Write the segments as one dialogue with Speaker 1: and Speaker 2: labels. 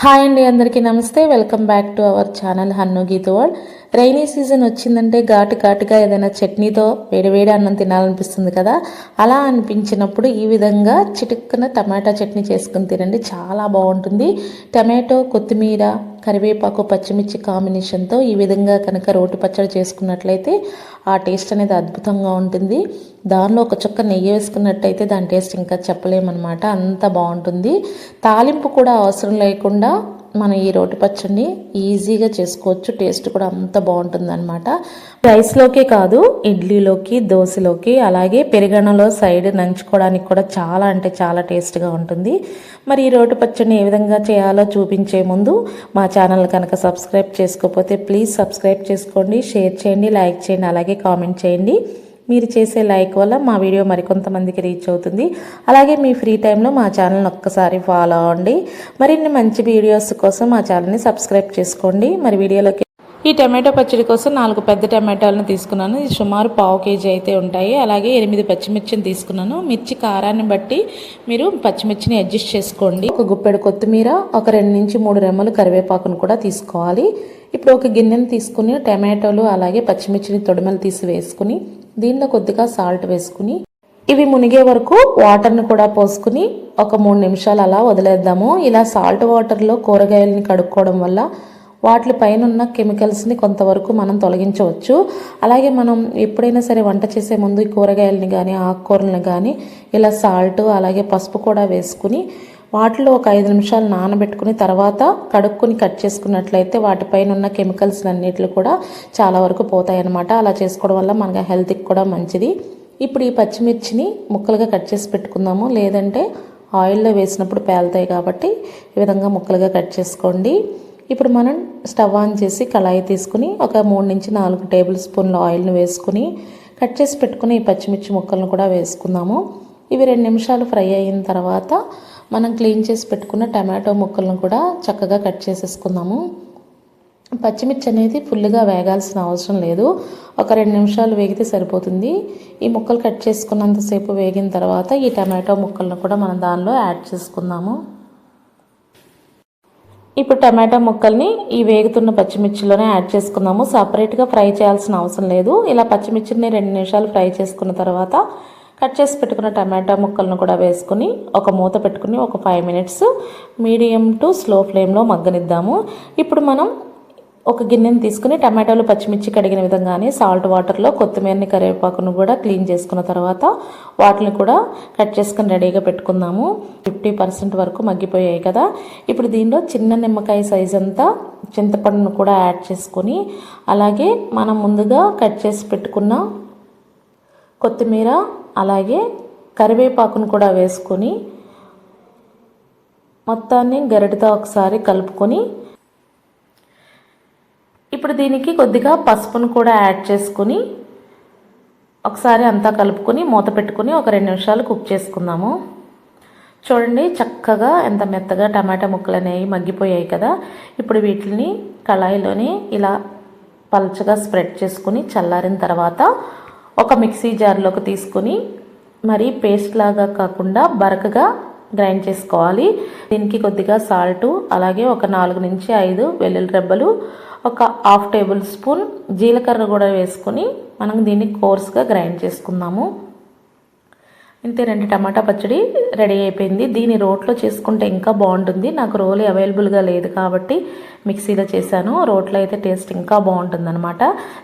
Speaker 1: Hi అండి అందరికీ నమస్తే. Welcome back to our channel Hannu Geetha world. Rainy season వచ్చిందంటే ఘాటు ఘాటుగా ఏదైనా చట్నీతో వేడివేడి అన్నం తినాలనిపిస్తుంది కదా? అలా అనిపించినప్పుడు ఈ విధంగా చిటుక్కున టమాటా చట్నీ చేసుకుని తినండి. చాలా బాగుంటుంది. టమాటో కొత్తిమీర కరివేపాకు పచ్చిమిర్చి కాంబినేషన్తో ఈ విధంగా కనుక రోటి పచ్చడి చేసుకున్నట్లయితే ఆ టేస్ట్ అనేది అద్భుతంగా ఉంటుంది. దానిలో ఒక చుక్క నెయ్యి వేసుకున్నట్టయితే దాని టేస్ట్ ఇంకా చెప్పలేమన్నమాట. అంత బాగుంటుంది. తాలింపు కూడా అవసరం లేకుండా మనం ఈ రోటి పచ్చడిని ఈజీగా చేసుకోవచ్చు. టేస్ట్ కూడా అంత బాగుంటుంది అనమాట రైస్లోకే కాదు ఇడ్లీలోకి దోశలోకి అలాగే పెరుగన్నలో సైడ్ నంచుకోవడానికి కూడా చాలా అంటే చాలా టేస్ట్గా ఉంటుంది. మరి ఈ రోటి పచ్చడిని ఏ విధంగా చేయాలో చూపించే ముందు మా ఛానల్ కనుక సబ్స్క్రైబ్ చేసుకోకపోతే ప్లీజ్ సబ్స్క్రైబ్ చేసుకోండి షేర్ చేయండి లైక్ చేయండి అలాగే కామెంట్ చేయండి. మీరు చేసే లైక్ వల్ల మా వీడియో మరికొంతమందికి రీచ్ అవుతుంది. అలాగే మీ ఫ్రీ టైంలో మా ఛానల్ని ఒక్కసారి ఫాలో అవ్వండి. మరిన్ని మంచి వీడియోస్ కోసం మా ఛానల్ని సబ్స్క్రైబ్ చేసుకోండి. మరి వీడియోలోకి ఈ టమాటో పచ్చడి కోసం నాలుగు పెద్ద టమాటాలను తీసుకున్నాను. ఇది సుమారు పావు కేజీ అయితే ఉంటాయి. అలాగే ఎనిమిది పచ్చిమిర్చిని తీసుకున్నాను. మిర్చి కారాన్ని బట్టి మీరు పచ్చిమిర్చిని అడ్జస్ట్ చేసుకోండి. ఒక గుప్పెడు కొత్తిమీర ఒక రెండు నుంచి మూడు రెమ్మలు కరివేపాకును కూడా తీసుకోవాలి. ఇప్పుడు ఒక గిన్నెను తీసుకుని టమాటోలు అలాగే పచ్చిమిర్చిని తొడిమలు తీసి వేసుకుని దీనిలో కొద్దిగా సాల్ట్ వేసుకుని ఇవి మునిగే వరకు వాటర్ని కూడా పోసుకుని ఒక మూడు నిమిషాలు అలా వదిలేద్దాము. ఇలా సాల్ట్ వాటర్లో కూరగాయలని కడుక్కోవడం వల్ల వాటి పైన ఉన్న కెమికల్స్ని కొంతవరకు మనం తొలగించవచ్చు. అలాగే మనం ఎప్పుడైనా సరే వంట చేసే ముందు ఈ కూరగాయలని కానీ ఆకుకూరలను కానీ ఇలా సాల్ట్ అలాగే పసుపు కూడా వేసుకుని వాటిలో ఒక ఐదు నిమిషాలు నానబెట్టుకుని తర్వాత కడుక్కుని కట్ చేసుకున్నట్లయితే వాటిపైన ఉన్న కెమికల్స్ అన్నిటిలు కూడా చాలా వరకు పోతాయి అన్నమాట అలా చేసుకోవడం వల్ల మనకి హెల్త్కి కూడా మంచిది. ఇప్పుడు ఈ పచ్చిమిర్చిని ముక్కలుగా కట్ చేసి పెట్టుకుందాము. లేదంటే ఆయిల్లో వేసినప్పుడు పేలుతాయి కాబట్టి ఈ విధంగా ముక్కలుగా కట్ చేసుకోండి. ఇప్పుడు మనం స్టవ్ ఆన్ చేసి కళాయి తీసుకుని ఒక మూడు నుంచి నాలుగు టేబుల్ స్పూన్ల ఆయిల్ను వేసుకుని కట్ చేసి పెట్టుకుని ఈ పచ్చిమిర్చి ముక్కలను కూడా వేసుకుందాము. ఇవి రెండు నిమిషాలు ఫ్రై అయిన తర్వాత మనం క్లీన్ చేసి పెట్టుకున్న టమాటో ముక్కలను కూడా చక్కగా కట్ చేసేసుకుందాము. పచ్చిమిర్చి అనేది ఫుల్గా వేగాల్సిన అవసరం లేదు. ఒక రెండు నిమిషాలు వేగితే సరిపోతుంది. ఈ ముక్కలు కట్ చేసుకున్నంతసేపు వేగిన తర్వాత ఈ టమాటో ముక్కలను కూడా మనం దానిలో యాడ్ చేసుకుందాము. ఇప్పుడు టమాటా ముక్కల్ని ఈ వేగుతున్న పచ్చిమిర్చిలోనే యాడ్ చేసుకుందాము. సపరేట్గా ఫ్రై చేయాల్సిన అవసరం లేదు. ఇలా పచ్చిమిర్చిని రెండు నిమిషాలు ఫ్రై చేసుకున్న తర్వాత కట్ చేసి పెట్టుకున్న టమాటా ముక్కలను కూడా వేసుకుని ఒక మూత పెట్టుకుని ఒక five minutes medium to slow ఫ్లేమ్లో మగ్గనిద్దాము. ఇప్పుడు మనం ఒక గిన్నెని తీసుకుని టమాటాలు పచ్చిమిర్చి కడిగిన విధంగానే సాల్ట్ వాటర్లో కొత్తిమీరని కరివేపాకును కూడా క్లీన్ చేసుకున్న తర్వాత వాటిని కూడా కట్ చేసుకుని రెడీగా పెట్టుకుందాము. ఫిఫ్టీ పర్సెంట్ వరకు మగ్గిపోయాయి కదా. ఇప్పుడు దీనిలో చిన్న నిమ్మకాయ సైజ్ అంతా చింతపండును కూడా యాడ్ చేసుకొని అలాగే మనం ముందుగా కట్ చేసి పెట్టుకున్న కొత్తిమీర అలాగే కరివేపాకును కూడా వేసుకొని మొత్తాన్ని గరిటతో ఒకసారి కలుపుకొని ఇప్పుడు దీనికి కొద్దిగా పసుపును కూడా యాడ్ చేసుకుని ఒకసారి అంతా కలుపుకొని మూత పెట్టుకుని ఒక రెండు నిమిషాలు కుక్ చేసుకుందాము. చూడండి చక్కగా ఎంత మెత్తగా టమాటా ముక్కలు అనేవి మగ్గిపోయాయి కదా. ఇప్పుడు వీటిని కళాయిలోని ఇలా పల్చగా స్ప్రెడ్ చేసుకుని చల్లారిన తర్వాత ఒక మిక్సీ జార్లోకి తీసుకుని మరి పేస్ట్ లాగా కాకుండా బరకగా గ్రైండ్ చేసుకోవాలి. దీనికి కొద్దిగా సాల్టు అలాగే ఒక నాలుగు నుంచి ఐదు వెల్లుల్లి రెబ్బలు ఒక హాఫ్ టేబుల్ స్పూన్ జీలకర్ర కూడా వేసుకొని మనం దీన్ని కోర్స్గా గ్రైండ్ చేసుకుందాము. ఇంతే రెండు టమాటా పచ్చడి రెడీ అయిపోయింది. దీన్ని రోట్లో చేసుకుంటే ఇంకా బాగుంటుంది. నాకు రోలు అవైలబుల్గా లేదు కాబట్టి మిక్సీలో చేశాను. రోట్లో అయితే టేస్ట్ ఇంకా బాగుంటుందన్నమాట.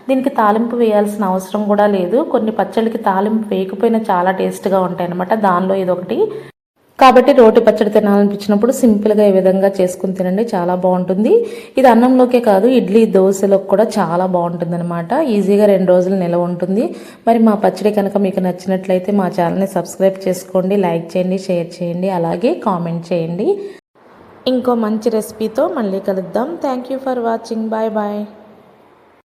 Speaker 1: దీనికి తాలింపు వేయాల్సిన అవసరం కూడా లేదు. కొన్ని పచ్చళ్ళకి తాలింపు వేయకపోయినా చాలా టేస్ట్గా ఉంటాయి అనమాట దానిలో ఇదొకటి కాబట్టి రోటి పచ్చడి తినాలనిపించినప్పుడు సింపుల్గా ఈ విధంగా చేసుకుని తినండి. చాలా బాగుంటుంది. ఇది అన్నంలోకే కాదు ఇడ్లీ దోశలకు కూడా చాలా బాగుంటుంది అనమాట ఈజీగా రెండు రోజులు నిలవ ఉంటుంది. మరి మా పచ్చడి కనుక మీకు నచ్చినట్లయితే మా ఛానల్ని సబ్స్క్రైబ్ చేసుకోండి లైక్ చేయండి షేర్ చేయండి అలాగే కామెంట్ చేయండి. ఇంకో మంచి రెసిపీతో మళ్ళీ కలుద్దాం. Thank you for watching. Bye bye.